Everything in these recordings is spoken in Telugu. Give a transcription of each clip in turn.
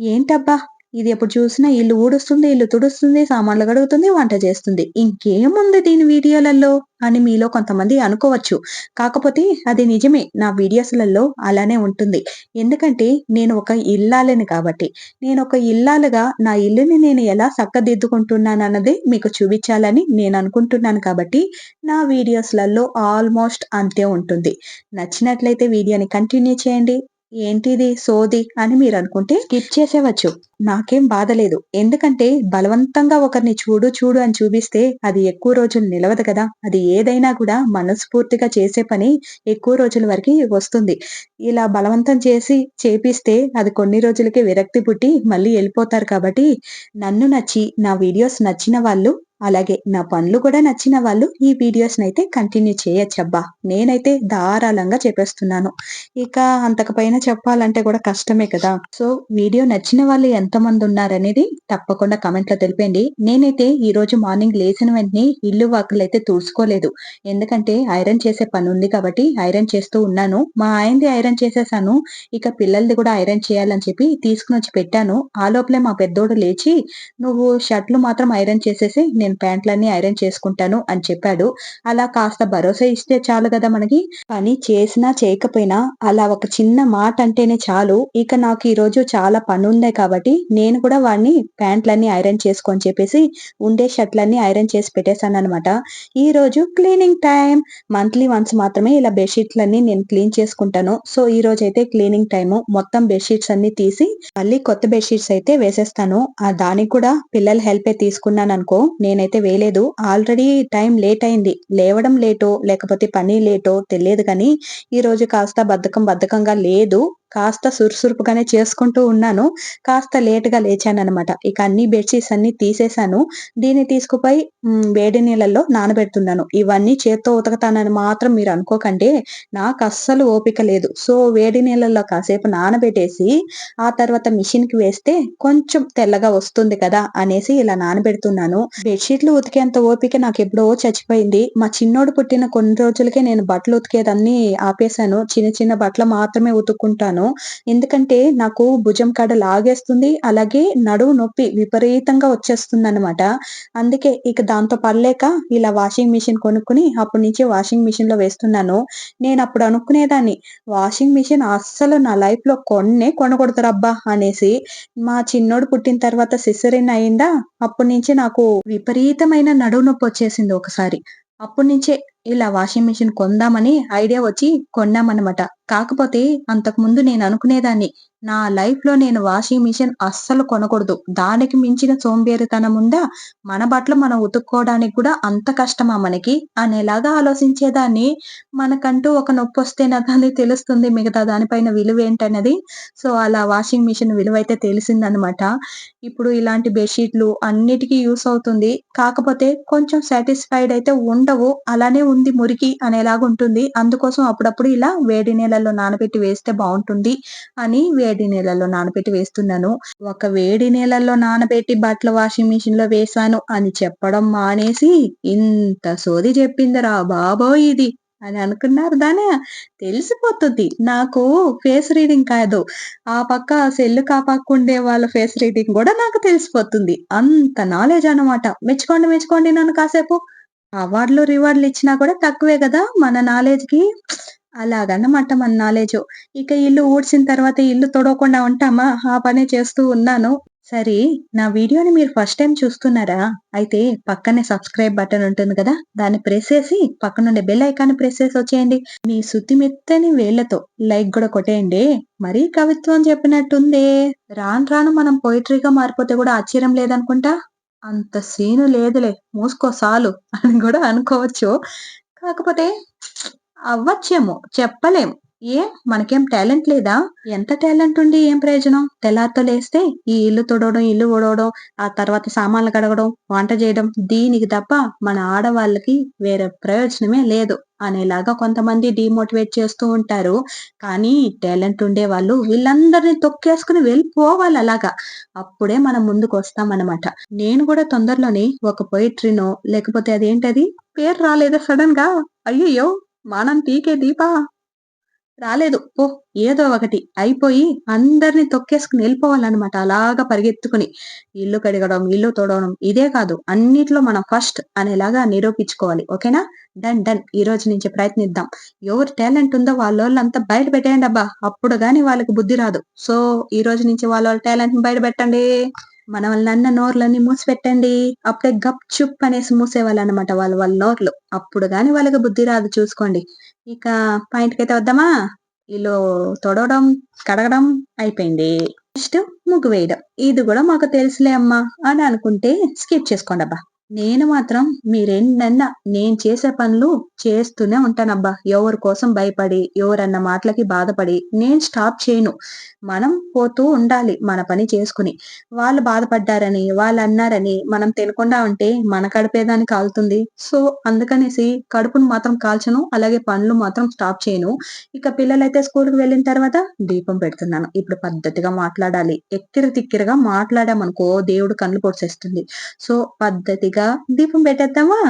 ఏంటబ్బా! ఇది ఎప్పుడు చూసినా ఇల్లు ఊడుస్తుంది, ఇల్లు తుడుస్తుంది, సామాన్లు కడుగుతుంది, వంట చేస్తుంది. ఇంకేముంది దీని వీడియోలలో అని మీలో కొంతమంది అనుకోవచ్చు. కాకపోతే అది నిజమే. నా వీడియోస్‌లలో అలానే ఉంటుంది. ఎందుకంటే నేను ఒక ఇల్లాలని కాబట్టి. నేను ఒక ఇల్లాలుగా నా ఇల్లుని నేను ఎలా చక్కదిద్దుకుంటున్నాను అన్నది మీకు చూపించాలని నేను అనుకుంటున్నాను కాబట్టి నా వీడియోస్‌లలో ఆల్మోస్ట్ అంతే ఉంటుంది. నచ్చినట్లయితే వీడియోని కంటిన్యూ చేయండి. ఏంటిది సోది అని మీరు అనుకుంటే స్కిప్ చేసేవచ్చు. నాకేం బాధ లేదు. ఎందుకంటే బలవంతంగా ఒకరిని చూడు చూడు అని చూపిస్తే అది ఎక్కువ రోజులు నిలవదు కదా! అది ఏదైనా కూడా మనస్ఫూర్తిగా చేసే పని ఎక్కువ రోజుల వరకి వస్తుంది. ఇలా బలవంతం చేసి చేపిస్తే అది కొన్ని రోజులకే విరక్తి పుట్టి మళ్ళీ వెళ్ళిపోతారు కాబట్టి నన్ను నచ్చి, నా వీడియోస్ నచ్చిన వాళ్ళు అలాగే నా పనులు కూడా నచ్చిన వాళ్ళు ఈ వీడియోస్‌నైతే కంటిన్యూ చేయొచ్చబ్బా! నేనైతే ధారాళంగా చెప్పేస్తున్నాను. ఇక అంతకు పైన చెప్పాలంటే కూడా కష్టమే కదా! సో, వీడియో నచ్చిన వాళ్ళు ఎంతమందున్నారనేది తప్పకుండా కమెంట్లో తెలిపండి నేనైతే ఈరోజు మార్నింగ్ లేచిన వెంటనే ఇల్లు వాకిలైతే తుడుచుకోలేదు. ఎందుకంటే ఐరన్ చేసే పని ఉంది కాబట్టి ఐరన్ చేస్తూ ఉన్నాను. మా ఆయనది ఐరన్ చేసేసాను. ఇక పిల్లలది కూడా ఐరన్ చేయాలని చెప్పి తీసుకుని వచ్చి పెట్టాను. ఆ లోపలే మా పెద్దోడు లేచి, "నువ్వు షర్ట్‌లు మాత్రం ఐరన్ చేసేసి నేను ప్యాంట్లన్నీ ఐరన్ చేసుకుంటాను" అని చెప్పాడు. అలా కాస్త భరోసా ఇస్తే చాలు కదా మనకి. పని చేసినా చేయకపోయినా అలా ఒక చిన్న మాట అంటేనే చాలు. ఇక నాకు ఈరోజు చాలా పని ఉందే కాబట్టి నేను కూడా వాడిని ప్యాంట్లన్నీ ఐరన్ చేసుకొని చెప్పేసి ఉండే షర్ట్‌లన్నీ ఐరన్ చేసి పెట్టేసాననమాట. ఈరోజు క్లీనింగ్ టైం మంత్లీ వన్స్ మాత్రమే ఇలా బెడ్‌షీట్‌లన్నీ నేను క్లీన్ చేసుకుంటాను. సో, ఈ రోజు అయితే క్లీనింగ్ టైము. మొత్తం బెడ్‌షీట్స్ అన్ని తీసి మళ్ళీ కొత్త బెడ్‌షీట్స్ అయితే వేసేస్తాను. ఆ దానికి కూడా పిల్లల హెల్పే నేను నేనైతే వేయలేదు. ఆల్రెడీ టైం లేట్ అయింది. లేవడం లేటో, లేకపోతే పని లేటో తెలియదు కానీ ఈరోజు కాస్త బద్ధకం బద్ధకంగా లేదు. కాస్త సురుసురుపుగానే చేసుకుంటూ ఉన్నాను. కాస్త లేట్‌గా లేచాననమాట. ఇక అన్ని బెడ్‌షీట్స్ అన్ని తీసేసాను. దీన్ని తీసుకుపోయి వేడి నీళ్ళల్లో నానబెడుతున్నాను. ఇవన్నీ చేత్తో ఉతకతానని మాత్రం మీరు అనుకోకండి. నాకస్సలు ఓపిక లేదు. సో, వేడి నీళ్ళల్లో కాసేపు నానబెట్టేసి ఆ తర్వాత మిషన్‌కి వేస్తే కొంచెం తెల్లగా వస్తుంది కదా! అనేసి ఇలా నానబెడుతున్నాను. బెడ్‌షీట్‌లు ఉతికేంత ఓపిక నాకు ఎప్పుడో చచ్చిపోయింది. మా చిన్నోడు పుట్టిన కొన్ని రోజులకే నేను బట్టలు ఉతికేదన్నీ ఆపేసాను. చిన్న చిన్న బట్టలు మాత్రమే ఉతుక్కుంటాను. ఎందుకంటే నాకు భుజం కాడ లాగేస్తుంది. అలాగే నడుము నొప్పి విపరీతంగా వచ్చేస్తుందనమాట. అందుకే ఇక దాంతో పడలేక ఇలా వాషింగ్ మిషన్ కొనుక్కుని అప్పటి నుంచి వాషింగ్ మిషన్‌లో వేస్తున్నాను. నేను అప్పుడు అనుకునేదాన్ని వాషింగ్ మిషన్ అస్సలు నా లైఫ్లో కొన్నే కొనకూడదురబ్బా! అనేసి. మా చిన్నోడు పుట్టిన తర్వాత సిస్సరిన్ అయిందా అప్పటి నుంచి నాకు విపరీతమైన నడువు నొప్పి వచ్చేసింది ఒకసారి. అప్పటి నుంచే ఇలా వాషింగ్ మిషన్ కొందామని ఐడియా వచ్చి కొన్నామన్నమాట కాకపోతే అంతకుముందు నేను అనుకునేదాన్ని నా లైఫ్లో నేను వాషింగ్ మిషన్ అస్సలు కొనకూడదు. దానికి మించిన సోంబేరితనం ఉందా? మన బట్టలు మనం ఉతుక్కోవడానికి కూడా అంత కష్టమా మనకి? అనేలాగా ఆలోచించేదాన్ని. మనకంటూ ఒక నొప్పి వస్తే నాకు తెలుస్తుంది మిగతా దానిపైన ఏంటనేది సో, అలా వాషింగ్ మిషన్ విలువైతే తెలిసిందనమాట. ఇప్పుడు ఇలాంటి బెడ్‌షీట్‌లు అన్నిటికీ యూస్ అవుతుంది. కాకపోతే కొంచెం సాటిస్ఫైడ్ అయితే ఉండవు. అలానే ఉంది మురికి అనేలాగుంటుంది. అందుకోసం అప్పుడప్పుడు ఇలా వేడి నీళ్ళలో నానబెట్టి వేస్తే బాగుంటుంది అని వేడి నీళ్ళలో నానబెట్టి వేస్తున్నాను. ఒక వేడి నీళ్ళలో నానబెట్టి బట్టలు వాషింగ్ మిషన్‌లో వేశాను అని చెప్పడం మానేసి ఇంత సోది చెప్పిందిరా బాబోయ్ ఇది! అని అనుకున్నారు దానే తెలిసిపోతుంది. నాకు ఫేస్ రీడింగ్ కాదు. ఆ పక్క సెల్లు కాపాకుండే వాళ్ళ ఫేస్ రీడింగ్ కూడా నాకు తెలిసిపోతుంది. అంత నాలెడ్జ్ అనమాట మెచ్చుకోండి, మెచ్చుకోండి నన్ను కాసేపు. అవార్డులు, రివార్డులు ఇచ్చినా కూడా తక్కువే కదా మన నాలెడ్జ్‌కి. అలాగన్నమాట మన నాలెడ్జ్ ఇక ఇల్లు ఊడ్చిన తర్వాత ఇల్లు తొడవకుండా ఉంటామా? ఆ పనే చేస్తూ ఉన్నాను. సరే, నా వీడియోని మీరు ఫస్ట్ టైం చూస్తున్నారా? అయితే పక్కనే సబ్స్క్రైబ్ బటన్ ఉంటుంది కదా! దాన్ని ప్రెస్ చేసి పక్కనుండే బెల్ ఐకాన్ ప్రెస్ చేసి వచ్చేయండి. మీ సుత్తిమెత్తని వేళ్ళతో లైక్ కూడా కొట్టేయండి. మరీ కవిత్వం చెప్పినట్టుందే. రాను రాను మనం పోయెట్రీగా మారిపోతే కూడా ఆశ్చర్యం లేదనుకుంటా. అంత సీను లేదులే. మూసుకో సాలు అని కూడా అనుకోవచ్చు. కాకపోతే అవ్వచ్చేమో చెప్పలేము ఏ మనకేం టాలెంట్ లేదా? ఎంత టాలెంట్ ఉండి ఏం ప్రయోజనం? తెల్లారితో లేస్తే ఈ ఇల్లు తుడవడం, ఇల్లు ఊడవడం, ఆ తర్వాత సామాన్లు కడగడం, వంట చేయడం దీనికి తప్ప మన ఆడవాళ్ళకి వేరే ప్రయోజనమే లేదు అనేలాగా కొంతమంది డీమోటివేట్ చేస్తూ ఉంటారు. కానీ టాలెంట్ ఉండే వాళ్ళు వీళ్ళందరిని తొక్కేసుకొని వెళ్ళిపోవాలి అలాగా. అప్పుడే మనం ముందుకు వస్తామన్నమాట నేను కూడా తొందరలోనే ఒక పొయెట్రీనో లేకపోతే అదేంటది? పేరు రాలేదు సడన్గా అయ్యయ్యో! మానం తీకే దీపా రాలేదు. ఓ ఏదో ఒకటి అయిపోయి అందరిని తొక్కేసుకుని వెళ్ళిపోవాలన్నమాట. అలాగా పరిగెత్తుకుని ఇల్లు కడగడం ఇల్లు తోడవడం ఇదే కాదు. అన్నిట్లో మనం ఫస్ట్ అనేలాగా నిరూపించుకోవాలి. ఓకేనా? డన్ డన్ ఈ రోజు నుంచి ప్రయత్నిద్దాం. ఎవరు టాలెంట్ ఉందో వాళ్ళ వాళ్ళంతా బయట పెట్టేయండి అబ్బా. అప్పుడు గాని వాళ్ళకి బుద్ధి రాదు. సో ఈ రోజు నుంచి వాళ్ళ వాళ్ళ టాలెంట్ బయట పెట్టండి. మన వాళ్ళ నన్న నోర్లన్నీ మూసి పెట్టండి అప్పుడే గప్ చుప్ అనేసి మూసేవాళ్ళు అనమాట వాళ్ళ వాళ్ళ నోర్లు. అప్పుడు గాని వాళ్ళకి బుద్ధి రాదు చూసుకోండి. ఇక పాయింట్కి అయితే వద్దామా? ఇల్లు తొడవడం కడగడం అయిపోయింది. నెక్స్ట్ ముగ్గు వేయడం. ఇది కూడా మాకు తెలుసులే అమ్మా. అని అనుకుంటే స్కిప్ చేసుకోండి అబ్బా నేను మాత్రం మీరెన్నన్నా నేను చేసే పనులు చేస్తూనే ఉంటానబ్బా. ఎవరి కోసం భయపడి ఎవరన్న మాటలకి బాధపడి నేను స్టాప్ చేయను. మనం పోతూ ఉండాలి మన పని చేసుకుని. వాళ్ళు బాధపడ్డారని వాళ్ళు అన్నారని మనం తినకుండా ఉంటే మన కడిపేదాన్ని కాలుతుంది. సో అందుకనేసి కడుపును మాత్రం కాల్చను అలాగే పనులు మాత్రం స్టాప్ చేయను. ఇక పిల్లలైతే స్కూల్కి వెళ్ళిన తర్వాత దీపం పెడుతున్నాను. ఇప్పుడు పద్ధతిగా మాట్లాడాలి. ఎక్కిరి తిక్కిరగా మాట్లాడామనుకో దేవుడు కళ్ళు పొడిచేస్తుంది. సో పద్ధతిగా దీపం పెట్టేద్దామా?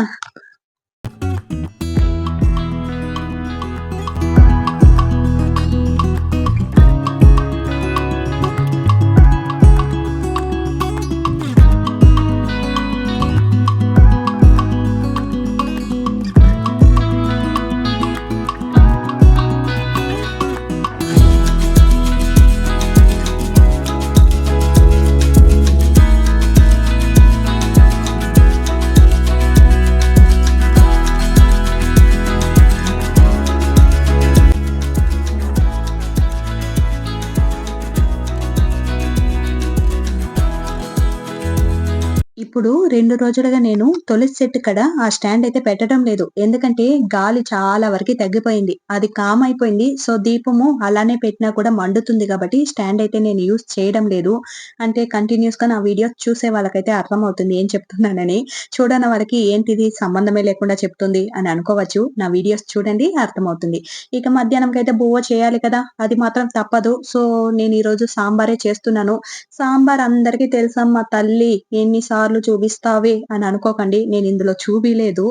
రెండు రోజులుగా నేను తులసి చెట్టు కడ ఆ స్టాండ్ అయితే పెట్టడం లేదు. ఎందుకంటే గాలి చాలా వరకు తగ్గిపోయింది. అది కామ్ అయిపోయింది. సో దీపము అలానే పెట్టినా కూడా మండుతుంది కాబట్టి స్టాండ్ అయితే నేను యూస్ చేయడం లేదు. అంటే కంటిన్యూస్గా నా వీడియోస్ చూసే వాళ్ళకైతే అర్థమవుతుంది ఏం చెప్తున్నానని. చూడని వారికి ఏంటిది సంబంధమే లేకుండా చెప్తుంది అని అనుకోవచ్చు. నా వీడియోస్ చూడండి అర్థమవుతుంది. ఇక మధ్యాహ్నంకి అయితే బువ్వ చేయాలి కదా. అది మాత్రం తప్పదు. సో నేను ఈ రోజు సాంబారే చేస్తున్నాను. సాంబార్ అందరికీ తెలుసమ్మా తల్లి ఎన్నిసార్లు చూస్తావే అని అనుకోకండి నేను ఇందులో చూపిలేదు.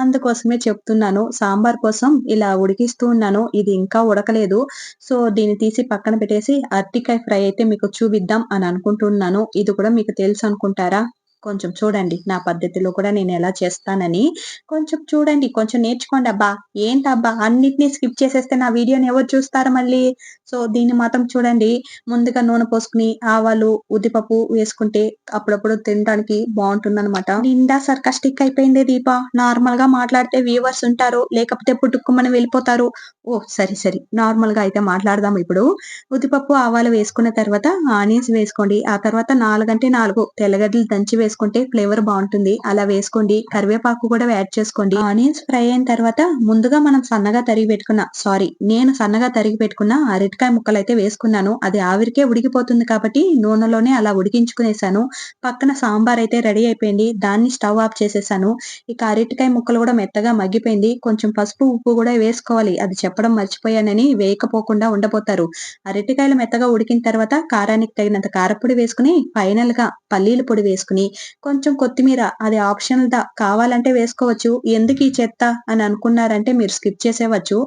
అందుకోసమే చెప్తున్నాను సాంబార్ కోసం ఇలా ఉడికిస్తూ ఉన్నాను ఇది ఇంకా ఉడకలేదు. సో దీన్ని తీసి పక్కన పెట్టేసి అరటికాయ ఫ్రై అయితే మీకు చూపిద్దాం అని అనుకుంటున్నాను. ఇది కూడా మీకు తెలుసు అనుకుంటారా? కొంచెం చూడండి నా పద్ధతిలో కూడా నేను ఎలా చేస్తానని. కొంచెం చూడండి కొంచెం నేర్చుకోండి అబ్బా. ఏంటబ్బా? అన్నిటినీ స్కిప్ చేసేస్తే నా వీడియోని ఎవరు చూస్తారు మళ్ళీ? సో దీన్ని మాత్రం చూడండి. ముందుగా నూనె పోసుకుని ఆవాలు ఉద్దిపప్పు వేసుకుంటే అప్పుడప్పుడు తినడానికి బాగుంటుంది అనమాట నిండా సర్కస్టిక్ అయిపోయింది దీప. నార్మల్గా మాట్లాడితే వ్యూవర్స్ ఉంటారు లేకపోతే పుట్టుకుమని వెళ్ళిపోతారు. ఓ సరే సరే. నార్మల్గా అయితే మాట్లాడదాం ఇప్పుడు. ఉద్దిపప్పు ఆవాలు వేసుకున్న తర్వాత ఆనియన్స్ వేసుకోండి. ఆ తర్వాత నాలుగంటే నాలుగు తెల్లగడ్డలు దంచి వేసుకుంటే ఫ్లేవర్ బాగుంటుంది. అలా వేసుకోండి. కరివేపాకు కూడా యాడ్ చేసుకోండి. ఆనియన్స్ ఫ్రై అయిన తర్వాత ముందుగా మనం సన్నగా తరిగి పెట్టుకున్న సారీ నేను సన్నగా తరిగి పెట్టుకున్న అరటికాయ ముక్కలు అయితే వేసుకున్నాను. అది ఆవిరికే ఉడికిపోతుంది కాబట్టి నూనెలోనే అలా ఉడికించుకునేసాను. పక్కన సాంబార్ అయితే రెడీ అయిపోయింది. దాన్ని స్టవ్ ఆఫ్ చేసేసాను. ఇక అరటికాయ ముక్కలు కూడా మెత్తగా మగ్గిపోయింది. కొంచెం పసుపు ఉప్పు కూడా వేసుకోవాలి. అది చెప్పడం మర్చిపోయానని వేయకపోకుండా ఉండబోతారు. అరటికాయలు మెత్తగా ఉడికిన తర్వాత కారానికి తగినంత కారపొడి వేసుకుని ఫైనల్గా పల్లీల పొడి వేసుకుని కొంచెం కొత్తిమీర అది ఆప్షనల్ దా కావాలంటే వేసుకోవచ్చు. ఎందుకు ఈ చెత్త అని అనుకున్నారంటే మీరు స్కిప్ చేసేవచ్చు.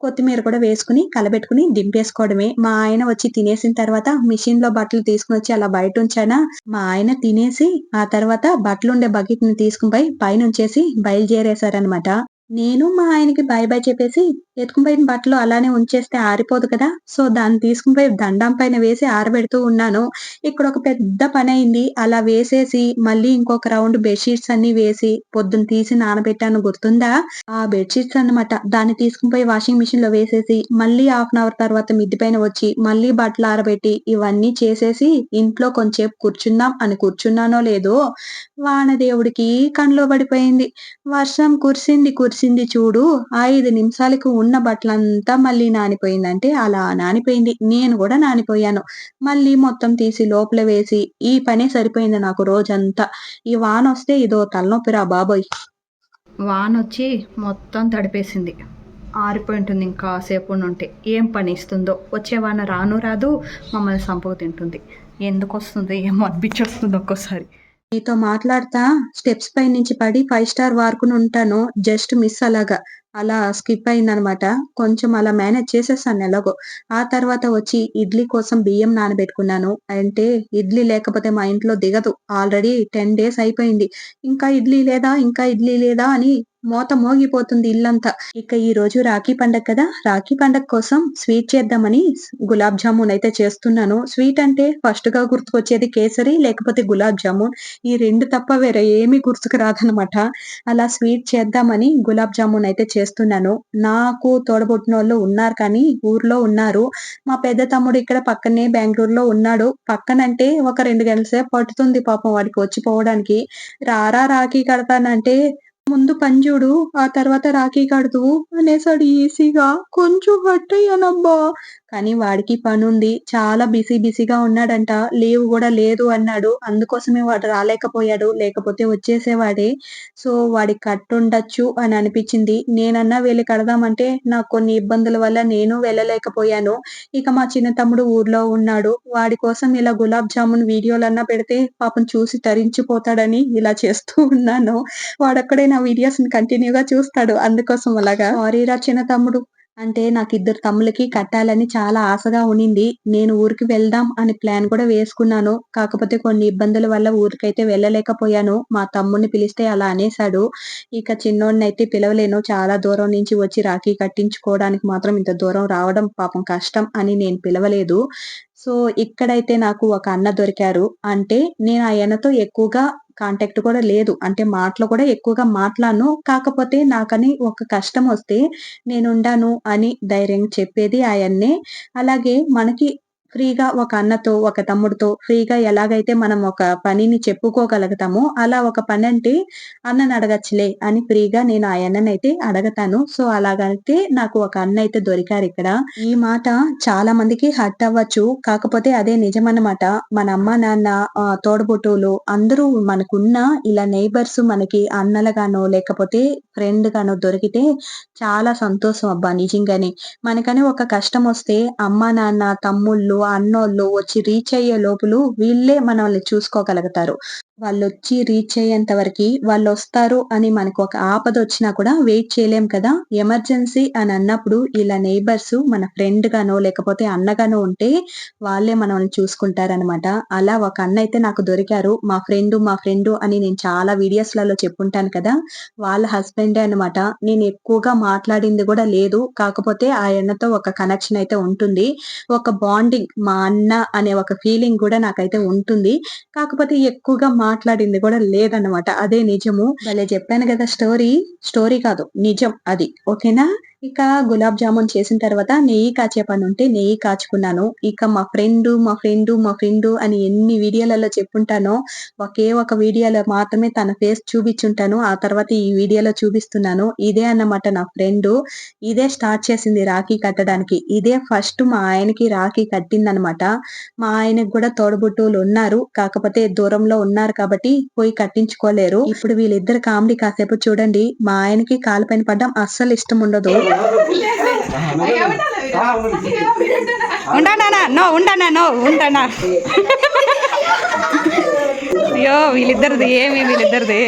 కొత్తిమీర కూడా వేసుకుని కలబెట్టుకుని దింపేసుకోవడమే. మా ఆయన వచ్చి తినేసిన తర్వాత మిషన్లో బట్టలు తీసుకుని వచ్చి అలా బయట ఉంచానా? మా ఆయన తినేసి ఆ తర్వాత బట్టలు ఉండే బకెట్ని తీసుకుని పోయి పైన ఉంచేసి బయలుదేరేశారనమాట నేను మా ఆయనకి బై బై చెప్పేసి ఎత్తుకుని పోయిన బట్టలు అలానే ఉంచేస్తే ఆరిపోదు కదా. సో దాన్ని తీసుకుని పోయి దండం పైన వేసి ఆరబెడుతూ ఉన్నాను. ఇక్కడ ఒక పెద్ద పని అయింది. అలా వేసేసి మళ్ళీ ఇంకొక రౌండ్ బెడ్షీట్స్ అన్ని వేసి పొద్దున్న తీసి నానబెట్టాను. గుర్తుందా? ఆ బెడ్షీట్స్ అన్నమాట. దాన్ని తీసుకుని పోయి వాషింగ్ మిషన్లో వేసేసి మళ్ళీ హాఫ్ అన్ అవర్ తర్వాత మిద్ది పైన వచ్చి మళ్ళీ బట్టలు ఆరబెట్టి ఇవన్నీ చేసేసి ఇంట్లో కొంచెంసేపు కూర్చుందాం అని కూర్చున్నానో లేదో వానదేవుడికి కండ్లో పడిపోయింది. వర్షం కురిసింది కురిసింది చూడు. ఐదు నిమిషాలకు ఉన్న బట్టలంతా మళ్ళీ నానిపోయిందంటే అలా నానిపోయింది. నేను కూడా నానిపోయాను. మళ్ళీ మొత్తం తీసి లోపల వేసి ఈ పనే సరిపోయింది నాకు రోజంతా. ఈ వాన వస్తే ఇదో తలనొప్పిరా బాబోయ్. వాన వచ్చి మొత్తం తడిపేసింది. ఆరిపోయి ఉంటుంది ఇంకా సేపు ఉంటే ఏం పని ఇస్తుందో? వచ్చే వాన రాను రాదు. మమ్మల్ని సంపకు తింటుంది. ఎందుకు వస్తుంది ఏమో అనిపించొస్తుంది ఒక్కోసారి. నీతో మాట్లాడతా స్టెప్స్ పై నుంచి పడి ఫైవ్ స్టార్ వారుకుని ఉంటాను జస్ట్ మిస్ అలాగా అలా స్కిప్ అయిందనమాట. కొంచెం అలా మేనేజ్ చేసేసాను ఎలాగో. ఆ తర్వాత వచ్చి ఇడ్లీ కోసం బియ్యం నానబెట్టుకున్నాను. అంటే ఇడ్లీ లేకపోతే మా ఇంట్లో దిగదు. ఆల్రెడీ 10 డేస్ అయిపోయింది. ఇంకా ఇడ్లీ లేదా? ఇంకా ఇడ్లీ లేదా? అని మోత మోగిపోతుంది ఇల్లంతా. ఇక ఈ రోజు రాఖీ పండగ కదా! రాఖీ పండగ కోసం స్వీట్ చేద్దామని గులాబ్ జామున్ అయితే చేస్తున్నాను. స్వీట్ అంటే ఫస్ట్గా గుర్తుకొచ్చేది కేసరి లేకపోతే గులాబ్ జామున్. ఈ రెండు తప్ప వేరే ఏమి గుర్తుకు రాదనమాట. అలా స్వీట్ చేద్దామని గులాబ్ జామున్ అయితే చేస్తున్నాను. నాకు తోడబుట్టిన వాళ్ళు ఉన్నారు కానీ ఊర్లో ఉన్నారు. మా పెద్ద తమ్ముడు ఇక్కడ పక్కనే బెంగళూరులో ఉన్నాడు. పక్కనంటే ఒక రెండు గంటల సేపు పట్టుతుంది పాపం వాడికి వచ్చి పోవడానికి. రారా రాఖీ కడతానంటే ముందు పంజుడు ఆ తర్వాత రాఖీ కడుదువు అనేసాడు ఈసీగా. కొంచెం హర్ట్ అయ్యానబ్బా! కానీ వాడికి పనుంది. చాలా బిజీ బిజీగా ఉన్నాడంట. లీవ్ కూడా లేదు అన్నాడు. అందుకోసమే వాడు రాలేకపోయాడు. లేకపోతే వచ్చేసేవాడే. సో వాడికి కట్టుండొచ్చు అని అనిపించింది నేనన్నా వెళ్ళి కడదామంటే నాకు కొన్ని ఇబ్బందుల వల్ల నేను వెళ్ళలేకపోయాను. ఇక మా చిన్న తమ్ముడు ఊర్లో ఉన్నాడు. వాడి కోసం ఇలా గులాబ్ జామున్ వీడియోలన్నా పెడితే పాపం చూసి తరించిపోతాడని ఇలా చేస్తూ ఉన్నాను. వాడక్కడే నా వీడియోస్‌ని కంటిన్యూ‌గా చూస్తాడు. అందుకోసం అలాగా. సారీరా చిన్న తమ్ముడు. అంటే నాకు ఇద్దరు తమ్ములకి కట్టాలని చాలా ఆశగా ఉనింది నేను ఊరికి వెళ్దాం అని ప్లాన్ కూడా వేసుకున్నాను. కాకపోతే కొన్ని ఇబ్బందుల వల్ల ఊరికైతే వెళ్ళలేకపోయాను. మా తమ్ముడిని పిలిస్తే అలా అనేసాడు. ఇక చిన్నోడినైతే పిలవలేను. చాలా దూరం నుంచి వచ్చి రాఖీ కట్టించుకోవడానికి మాత్రం ఇంత దూరం రావడం పాపం కష్టం అని నేను పిలవలేదు. సో ఇక్కడైతే నాకు ఒక అన్న దొరికారు. అంటే నేను ఆయనతో ఎక్కువగా కాంటాక్ట్ కూడా లేదు. అంటే మాటలు కూడా ఎక్కువగా మాట్లాడను. కాకపోతే నాకని ఒక కష్టం వస్తే నేనుండాను అని ధైర్యంగా చెప్పేది ఆయన్నే. అలాగే మనకి ఫ్రీగా ఒక అన్నతో, ఒక తమ్ముడితో ఫ్రీగా ఎలాగైతే మనం ఒక పనిని చెప్పుకోగలుగుతామో, అలా ఒక పని అంటే అన్నని అడగచ్చులే అని ఫ్రీగా నేను ఆ అన్ననైతే అడగతాను. సో అలాగైతే నాకు ఒక అన్న అయితే దొరికారు ఇక్కడ ఈ మాట చాలా మందికి హర్ట్ అవ్వచ్చు. కాకపోతే అదే నిజమన్నమాట. మన అమ్మ, నాన్న ఆహ్, తోడబుట్టువులు అందరూ మనకున్న ఇలా నైబర్స్ మనకి అన్నలుగానో, లేకపోతే ఫ్రెండ్ గానో దొరికితే చాలా సంతోషం అబ్బా! నిజంగానే. మనకని ఒక కష్టమొస్తే అమ్మ, నాన్న, తమ్ముళ్ళు, అన్నోళ్ళు వచ్చి రీచ్ అయ్యే లోపులు వీళ్ళే మనల్ని చూసుకోగలుగుతారు. వాళ్ళు వచ్చి రీచ్ అయ్యేంత వరకు వాళ్ళు వస్తారు అని మనకు ఒక ఆపద వచ్చినా కూడా వెయిట్ చేయలేం కదా! ఎమర్జెన్సీ అని అన్నప్పుడు ఇలా నైబర్స్ మన ఫ్రెండ్‌గానో, లేకపోతే అన్నగానో ఉంటే వాళ్ళే మనల్ని చూసుకుంటారనమాట. అలా ఒక అన్న అయితే నాకు దొరికారు. మా ఫ్రెండ్ మా ఫ్రెండ్ అని నేను చాలా వీడియోస్‌లలో చెప్పుంటాను కదా! వాళ్ళ హస్బెండే అనమాట. నేను ఎక్కువగా మాట్లాడింది కూడా లేదు. కాకపోతే ఆ అన్నతో ఒక కనెక్షన్ అయితే ఉంటుంది. ఒక బాండింగ్ మా అన్న అనే ఒక ఫీలింగ్ కూడా నాకైతే ఉంటుంది. కాకపోతే ఎక్కువగా మాట్లాడింది కూడా లేదన్నమాట. అదే నిజము. భలే చెప్పాను కదా స్టోరీ. స్టోరీ కాదు నిజం అది. ఓకేనా? ఇక గులాబ్ జామున్ చేసిన తర్వాత నెయ్యి కాచే ఉంటే నెయ్యి కాచుకున్నాను. ఇక మా ఫ్రెండ్ మా ఫ్రెండ్ మా ఫ్రెండ్ అని ఎన్ని వీడియోలలో చెప్పుంటానో, ఒకే ఒక వీడియోలో మాత్రమే తన ఫేస్ చూపించుంటాను ఆ తర్వాత ఈ వీడియోలో చూపిస్తున్నాను. ఇదే అన్నమాట నా ఫ్రెండ్ ఇదే స్టార్ట్ చేసింది రాఖీ కట్టడానికి. ఇదే ఫస్ట్ మా ఆయనకి రాఖీ కట్టిందనమాట. మా ఆయనకి కూడా తోడబుట్టువులు ఉన్నారు. కాకపోతే దూరంలో ఉన్నారు కాబట్టి పోయి కట్టించుకోలేరు. ఇప్పుడు వీళ్ళిద్దరు కామెడీ కాసేపు చూడండి. మా ఆయనకి కాలు పైన పడ్డం అస్సలు ఇష్టం ఉండదు. ఉండానా నో ఉండానా నో ఉంటానా అయ్యో వీళ్ళిద్దరిది ఏమి వీళ్ళిద్దరిది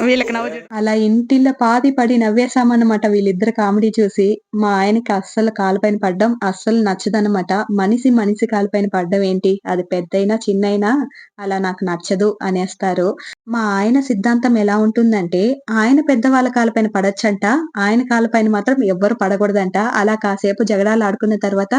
వీళ్ళకి నవ్వు అలా ఇంటిల్ల పాది పడి నవ్వేశామన్నమాట వీళ్ళిద్దరి కామెడీ చూసి. మా ఆయనకి అస్సలు కాలుపైన పడ్డం అస్సలు నచ్చదనమాట. మనిషి మనిషి కాలుపైన పడ్డం ఏంటి? అది పెద్దయినా, చిన్నయినా అలా నాకు నచ్చదు అనేస్తారు. మా ఆయన సిద్ధాంతం ఎలా ఉంటుందంటే, ఆయన పెద్దవాళ్ళ కాలపైన పడొచ్చంట. ఆయన కాలపైన మాత్రం ఎవ్వరు పడకూడదంట. అలా కాసేపు జగడాలాడుకున్న తర్వాత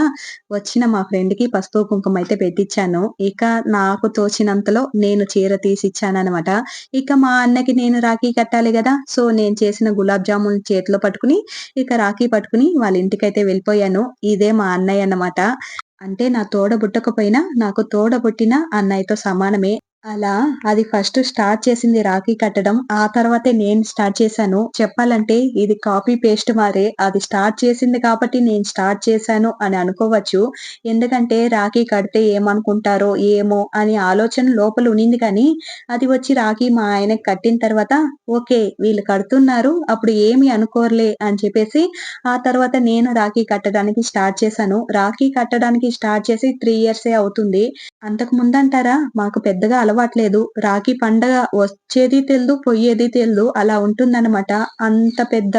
వచ్చిన మా ఫ్రెండ్‌కి పసుపు, కుంకుమ అయితే పెట్టిచ్చాను. ఇక నాకు తోచినంతలో నేను చీర తీసిచ్చాననమాట. ఇక మా అన్నకి నేను రాఖీ కట్టాలి కదా సో నేను చేసిన గులాబ్ జామున్ చేతిలో పట్టుకుని, ఇక రాఖీ పట్టుకుని వాళ్ళ ఇంటికైతే వెళ్ళిపోయాను. ఇదే మా అన్నయ్య అన్నమాట. అంటే నా తోడ తోడబుట్టకపోయినా నాకు తోడ బుట్టిన అన్నయ్యతో సమానమే. అలా అది ఫస్ట్ స్టార్ట్ చేసింది రాఖీ కట్టడం. ఆ తర్వాతే నేను స్టార్ట్ చేశాను. చెప్పాలంటే ఇది కాపీ పేస్ట్ మారే. అది స్టార్ట్ చేసింది కాబట్టి నేను స్టార్ట్ చేశాను అని అనుకోవచ్చు. ఎందుకంటే రాఖీ కడితే ఏమనుకుంటారో ఏమో అని ఆలోచన లోపల ఉన్నింది కానీ, అది వచ్చి రాఖీ మా ఆయనకి కట్టిన తర్వాత ఓకే. వీళ్ళు కడుతున్నారు. అప్పుడు ఏమి అనుకోరులే అని చెప్పేసి ఆ తర్వాత నేను రాఖీ కట్టడానికి స్టార్ట్ చేశాను. రాఖీ కట్టడానికి స్టార్ట్ చేసి త్రీ ఇయర్సే అవుతుంది. అంతకు ముందంటారా మాకు పెద్దగా అలవాట్లేదు. రాఖీ పండగ వచ్చేది తెల్దు పోయేది తెల్దు అలా ఉంటుందన్నమాట. అంత పెద్ద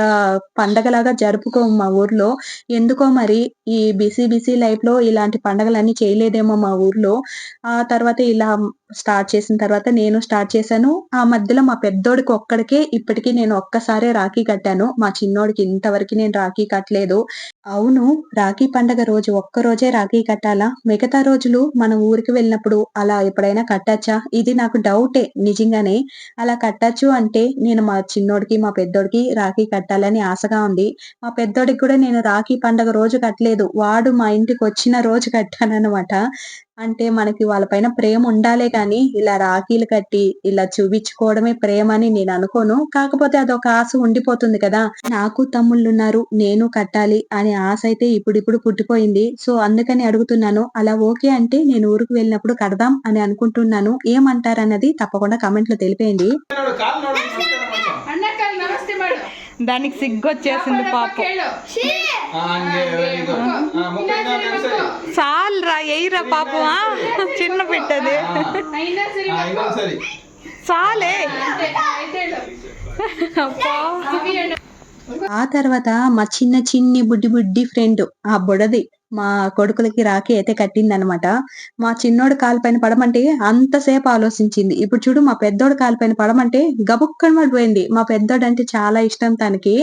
పండగలాగా జరుపుకోము మా ఊర్లో. ఎందుకో మరి ఈ బిజీ బిజీ లైఫ్లో ఇలాంటి పండగలన్నీ చేయలేదేమో మా ఊర్లో. ఆ తర్వాత ఇలా స్టార్ట్ చేసిన తర్వాత నేను స్టార్ట్ చేశాను. ఆ మధ్యలో మా పెద్దోడికి ఒక్కడికే ఇప్పటికీ నేను ఒక్కసారే రాఖీ కట్టాను. మా చిన్నోడికి ఇంతవరకు నేను రాఖీ కట్టలేదు. అవును రాఖీ పండగ రోజు ఒక్క రోజే రాఖీ కట్టాలా? మిగతా రోజులు మన ఊరికి వెళ్ళినప్పుడు అలా ఎప్పుడైనా కట్టచ్చా? ఇది నాకు డౌటే నిజంగానే. అలా కట్టచ్చు అంటే నేను మా చిన్నోడికి మా పెద్దోడికి రాఖీ కట్టాలని ఆశగా ఉంది. మా పెద్దోడికి కూడా నేను రాఖీ పండగ రోజు కట్టలేదు. వాడు మా ఇంటికి వచ్చిన రోజు కట్టానన్నమాట. అంటే మనకి వాళ్ళపైన ప్రేమ ఉండాలే కానీ ఇలా రాఖీలు కట్టి ఇలా చూపించుకోవడమే ప్రేమ అని నేను అనుకోను. కాకపోతే అదొక ఆశ ఉండిపోతుంది కదా. నాకు తమ్ముళ్ళు ఉన్నారు నేను కట్టాలి అనే ఆశ అయితే ఇప్పుడిప్పుడు పుట్టిపోయింది. సో అందుకని అడుగుతున్నాను అలా ఓకే అంటే నేను ఊరికి వెళ్ళినప్పుడు కడదాం అని అనుకుంటున్నాను. ఏమంటారన్నది తప్పకుండా కామెంట్లో తెలిపేయండి దానికి సిగ్గొచ్చేసింది పాపం. చాలరా ఎయిరా పాప చిన్న పెట్టది చాలే. ఆ తర్వాత మా చిన్న చిన్ని బుడ్డి బుడ్డి ఫ్రెండ్ ఆ బుడది. మా కొడుకులకి రాఖీ అయితే కట్టిందనమాట. మా చిన్నోడు కాలిపైన పడమంటే అంతసేపు ఆలోచించింది. ఇప్పుడు చూడు మా పెద్దోడు కాలిపైన పడమంటే గబుక్కని పడిపోయింది. మా పెద్దోడు అంటే చాలా ఇష్టం తనకి.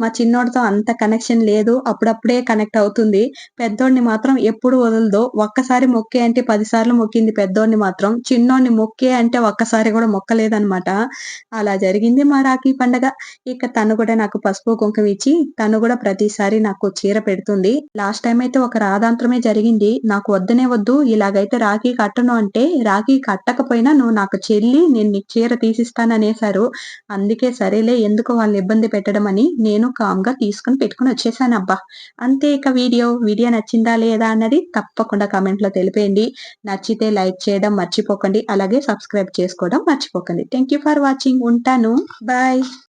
మా చిన్నోడితో అంత కనెక్షన్ లేదు. అప్పుడప్పుడే కనెక్ట్ అవుతుంది. పెద్దోడిని మాత్రం ఎప్పుడు వదలదు. ఒక్కసారి మొక్కే అంటే పదిసార్లు మొక్కింది పెద్దోడిని మాత్రం. చిన్నోడిని మొక్కే అంటే ఒక్కసారి కూడా మొక్కలేదనమాట. అలా జరిగింది మా రాఖీ పండగ. ఇక తను కూడా నాకు పసుపు కుంకుమ ఇచ్చి తను కూడా ప్రతిసారి నాకు చీర పెడుతుంది. లాస్ట్ టైం అయితే ఒక రాధాంతరమే జరిగింది. నాకు వద్దనే వద్దు. ఇలాగైతే రాఖీ కట్టను అంటే రాఖీ కట్టకపోయినా నువ్వు నాకు చెల్లి నేను నీకు చీర తీసిస్తాననేసారు అందుకే సరేలే ఎందుకు వాళ్ళని ఇబ్బంది పెట్టడం అని నేను కామ్గా తీసుకుని పెట్టుకుని వచ్చేసాను అబ్బా. అంతే ఇక వీడియో. వీడియో నచ్చిందా లేదా అన్నది తప్పకుండా కామెంట్లో తెలిపేయండి. నచ్చితే లైక్ చేయడం మర్చిపోకండి. అలాగే సబ్స్క్రైబ్ చేసుకోవడం మర్చిపోకండి. థ్యాంక్ యూ ఫర్ వాచింగ్ ఉంటాను. బాయ్